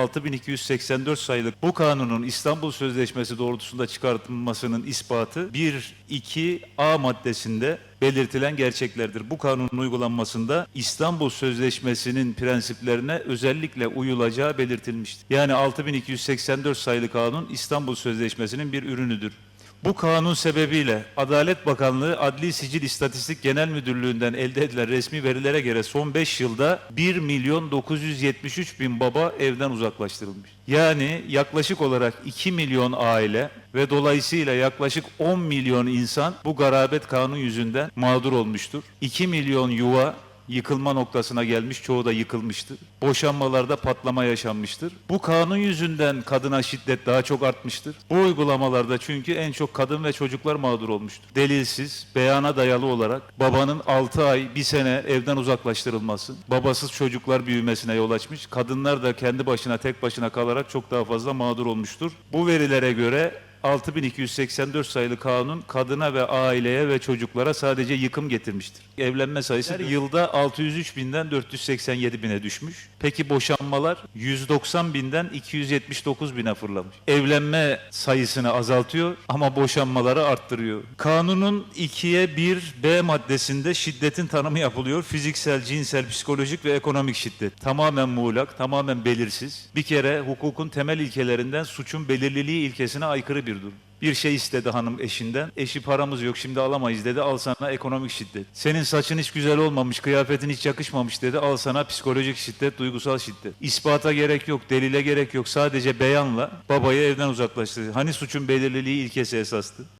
6284 sayılı bu kanunun İstanbul Sözleşmesi doğrultusunda çıkartılmasının ispatı 1-2A maddesinde belirtilen gerçeklerdir. Bu kanunun uygulanmasında İstanbul Sözleşmesi'nin prensiplerine özellikle uyulacağı belirtilmiştir. Yani 6284 sayılı kanun İstanbul Sözleşmesi'nin bir ürünüdür. Bu kanun sebebiyle Adalet Bakanlığı Adli Sicil İstatistik Genel Müdürlüğü'nden elde edilen resmi verilere göre son 5 yılda 1 milyon 973 bin baba evden uzaklaştırılmış. Yani yaklaşık olarak 2 milyon aile ve dolayısıyla yaklaşık 10 milyon insan bu garabet kanun yüzünden mağdur olmuştur. 2 milyon yuva yıkılma noktasına gelmiş, çoğu da yıkılmıştır. Boşanmalarda patlama yaşanmıştır. Bu kanun yüzünden kadına şiddet daha çok artmıştır. Bu uygulamalarda çünkü en çok kadın ve çocuklar mağdur olmuştur. Delilsiz, beyana dayalı olarak babanın 6 ay, 1 sene evden uzaklaştırılması, babasız çocuklar büyümesine yol açmış. Kadınlar da kendi başına, tek başına kalarak çok daha fazla mağdur olmuştur. Bu verilere göre 6284 sayılı kanun kadına ve aileye ve çocuklara sadece yıkım getirmiştir. Evlenme sayısı yılda 603 binden 487 bine düşmüş. Peki boşanmalar 190 binden 279 bine fırlamış. Evlenme sayısını azaltıyor ama boşanmaları arttırıyor. Kanunun 2'ye 1 B maddesinde şiddetin tanımı yapılıyor. Fiziksel, cinsel, psikolojik ve ekonomik şiddet. Tamamen muğlak, tamamen belirsiz. Bir kere hukukun temel ilkelerinden suçun belirliliği ilkesine aykırı bir durum. Bir şey istedi hanım eşinden. Eşi paramız yok şimdi alamayız dedi. Al sana ekonomik şiddet. Senin saçın hiç güzel olmamış, kıyafetin hiç yakışmamış dedi. Al sana psikolojik şiddet, duygusal şiddet. İspata gerek yok, delile gerek yok. Sadece beyanla babayı evden uzaklaştırdı. Hani suçun belirliliği ilkesi esastı?